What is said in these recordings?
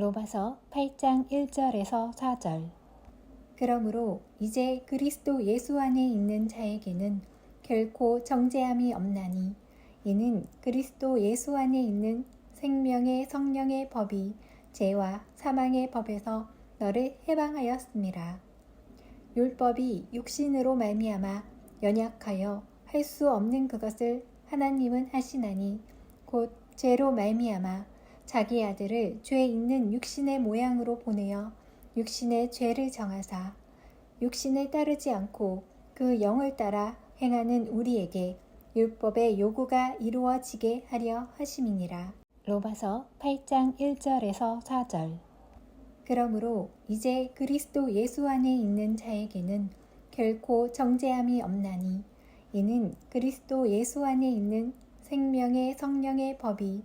로마서 8장 1절에서 4절 그러므로 이제 그리스도 예수 안에 있는 자에게는 결코 정죄함이 없나니 이는 그리스도 예수 안에 있는 생명의 성령의 법이 죄와 사망의 법에서 너를 해방하였습니다. 율법이 육신으로 말미암아 연약하여 할 수 없는 그것을 하나님은 하시나니 곧 죄로 말미암아 자기 아들을 죄 있는 육신의 모양으로 보내어 육신의 죄를 정하사 육신에 따르지 않고 그 영을 따라 행하는 우리에게 율법의 요구가 이루어지게 하려 하심이니라. 로마서 8장 1절에서 4절 그러므로 이제 그리스도 예수 안에 있는 자에게는 결코 정죄함이 없나니 이는 그리스도 예수 안에 있는 생명의 성령의 법이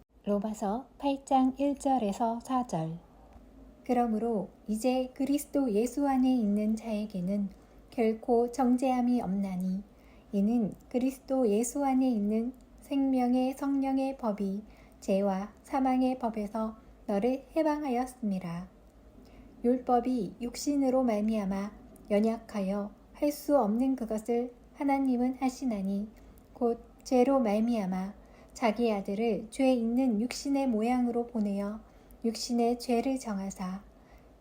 로마서 8장 1절에서 4절 그러므로 이제 그리스도 예수 안에 있는 자에게는 결코 정죄함이 없나니 이는 그리스도 예수 안에 있는 생명의 성령의 법이 죄와 사망의 법에서 너를 해방하였습니다. 율법이 육신으로 말미암아 연약하여 할 수 없는 그것을 하나님은 하시나니 곧 죄로 말미암아 자기 아들을 죄 있는 육신의 모양으로 보내어 육신의 죄를 정하사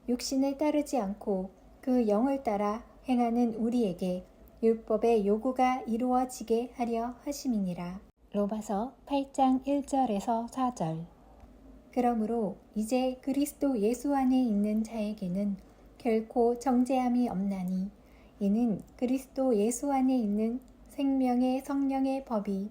육신에 따르지 않고 그 영을 따라 행하는 우리에게 율법의 요구가 이루어지게 하려 하심이니라. 로마서 8장 1절에서 4절 그러므로 이제 그리스도 예수 안에 있는 자에게는 결코 정죄함이 없나니 이는 그리스도 예수 안에 있는 생명의 성령의 법이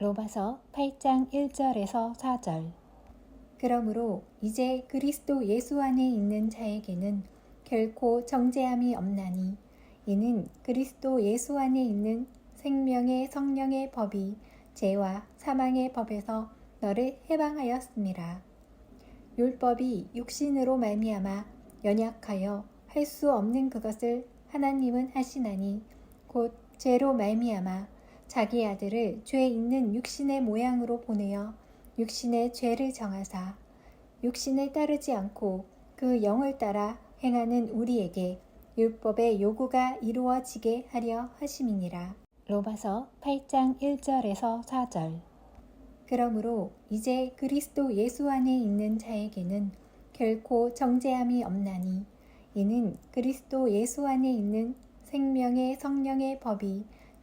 로마서 8장 1절에서 4절 그러므로 이제 그리스도 예수 안에 있는 자에게는 결코 정죄함이 없나니 이는 그리스도 예수 안에 있는 생명의 성령의 법이 죄와 사망의 법에서 너를 해방하였습니다. 율법이 육신으로 말미암아 연약하여 할 수 없는 그것을 하나님은 하시나니 곧 죄로 말미암아 자기 아들을 죄 있는 육신의 모양으로 보내어 육신의 죄를 정하사 육신에 따르지 않고 그 영을 따라 행하는 우리에게 율법의 요구가 이루어지게 하려 하심이니라. 로마서 8장 1절에서 4절 그러므로 이제 그리스도 예수 안에 있는 자에게는 결코 정죄함이 없나니 이는 그리스도 예수 안에 있는 생명의 성령의 법이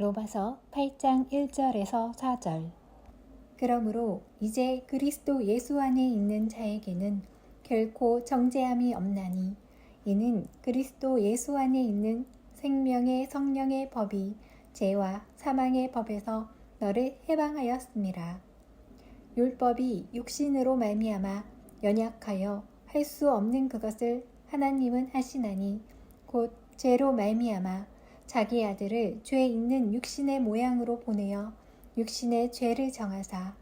로마서 8장 1절에서 4절 그러므로 이제 그리스도 예수 안에 있는 자에게는 결코 정죄함이 없나니 이는 그리스도 예수 안에 있는 생명의 성령의 법이 죄와 사망의 법에서 너를 해방하였습니다. 율법이 육신으로 말미암아 연약하여 할 수 없는 그것을 하나님은 하시나니 곧 죄로 말미암아 자기 아들을 죄 있는 육신의 모양으로 보내어 육신의 죄를 정하사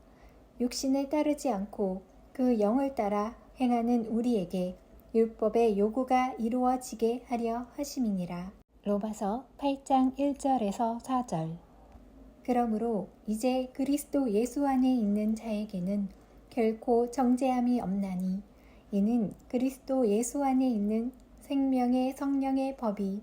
육신에 따르지 않고 그 영을 따라 행하는 우리에게 율법의 요구가 이루어지게 하려 하심이니라. 로마서 8장 1절에서 4절 그러므로 이제 그리스도 예수 안에 있는 자에게는 결코 정죄함이 없나니 이는 그리스도 예수 안에 있는 생명의 성령의 법이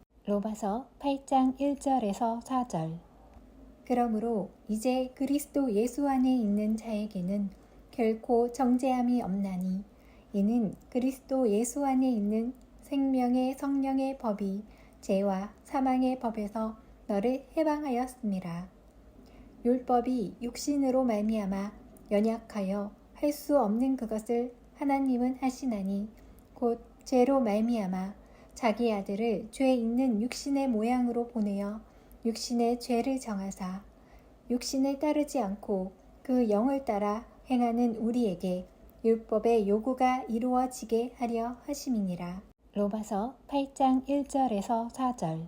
로마서 8장 1절에서 4절 그러므로 이제 그리스도 예수 안에 있는 자에게는 결코 정죄함이 없나니 이는 그리스도 예수 안에 있는 생명의 성령의 법이 죄와 사망의 법에서 너를 해방하였습니다. 율법이 육신으로 말미암아 연약하여 할 수 없는 그것을 하나님은 하시나니 곧 죄로 말미암아 자기 아들을 죄 있는 육신의 모양으로 보내어 육신의 죄를 정하사 육신을 따르지 않고 그 영을 따라 행하는 우리에게 율법의 요구가 이루어지게 하려 하심이니라. 로마서 8장 1절에서 4절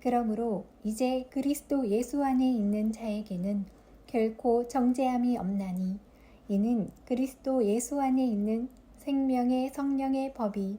그러므로 이제 그리스도 예수 안에 있는 자에게는 결코 정죄함이 없나니 이는 그리스도 예수 안에 있는 생명의 성령의 법이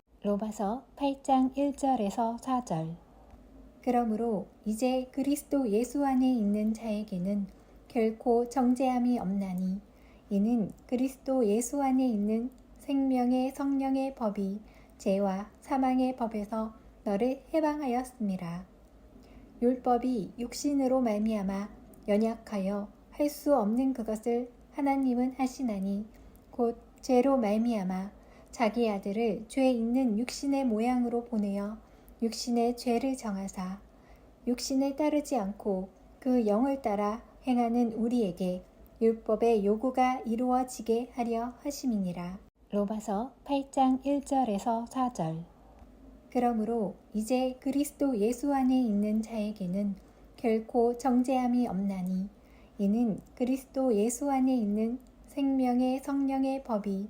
로마서 8장 1절에서 4절 그러므로 이제 그리스도 예수 안에 있는 자에게는 결코 정죄함이 없나니 이는 그리스도 예수 안에 있는 생명의 성령의 법이 죄와 사망의 법에서 너를 해방하였습니다. 율법이 육신으로 말미암아 연약하여 할 수 없는 그것을 하나님은 하시나니 곧 죄로 말미암아 자기 아들을 죄 있는 육신의 모양으로 보내어 육신의 죄를 정하사 육신을 따르지 않고 그 영을 따라 행하는 우리에게 율법의 요구가 이루어지게 하려 하심이니라. 로마서 8장 1절에서 4절 그러므로 이제 그리스도 예수 안에 있는 자에게는 결코 정죄함이 없나니 이는 그리스도 예수 안에 있는 생명의 성령의 법이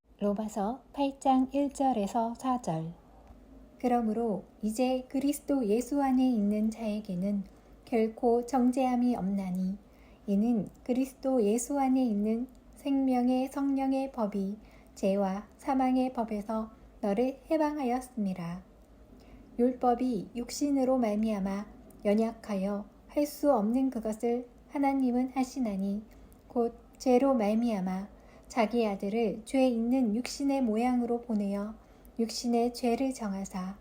로마서 8장 1절에서 4절 그러므로 이제 그리스도 예수 안에 있는 자에게는 결코 정죄함이 없나니 이는 그리스도 예수 안에 있는 생명의 성령의 법이 죄와 사망의 법에서 너를 해방하였습니다. 율법이 육신으로 말미암아 연약하여 할 수 없는 그것을 하나님은 하시나니 곧 죄로 말미암아 자기 아들을 죄 있는 육신의 모양으로 보내어 육신의 죄를 정하사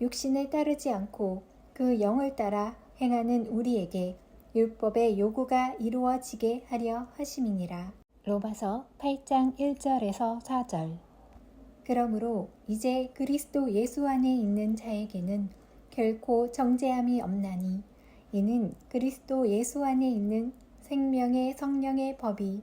육신을 따르지 않고 그 영을 따라 행하는 우리에게 율법의 요구가 이루어지게 하려 하심이니라. 로마서 8장 1절에서 4절 그러므로 이제 그리스도 예수 안에 있는 자에게는 결코 정죄함이 없나니 이는 그리스도 예수 안에 있는 생명의 성령의 법이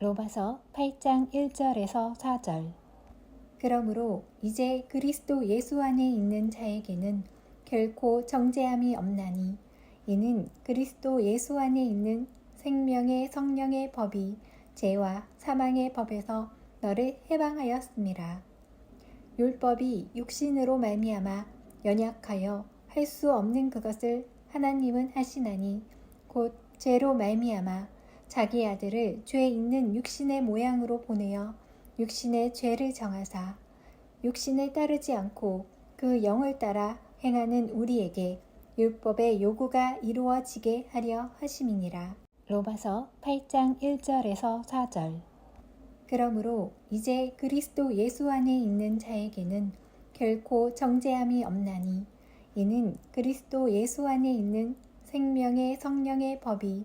로마서 8장 1절에서 4절 그러므로 이제 그리스도 예수 안에 있는 자에게는 결코 정죄함이 없나니 이는 그리스도 예수 안에 있는 생명의 성령의 법이 죄와 사망의 법에서 너를 해방하였습니다. 율법이 육신으로 말미암아 연약하여 할 수 없는 그것을 하나님은 하시나니 곧 죄로 말미암아 자기 아들을 죄 있는 육신의 모양으로 보내어 육신의 죄를 정하사 육신을 따르지 않고 그 영을 따라 행하는 우리에게 율법의 요구가 이루어지게 하려 하심이니라. 로마서 8장 1절에서 4절 그러므로 이제 그리스도 예수 안에 있는 자에게는 결코 정죄함이 없나니 이는 그리스도 예수 안에 있는 생명의 성령의 법이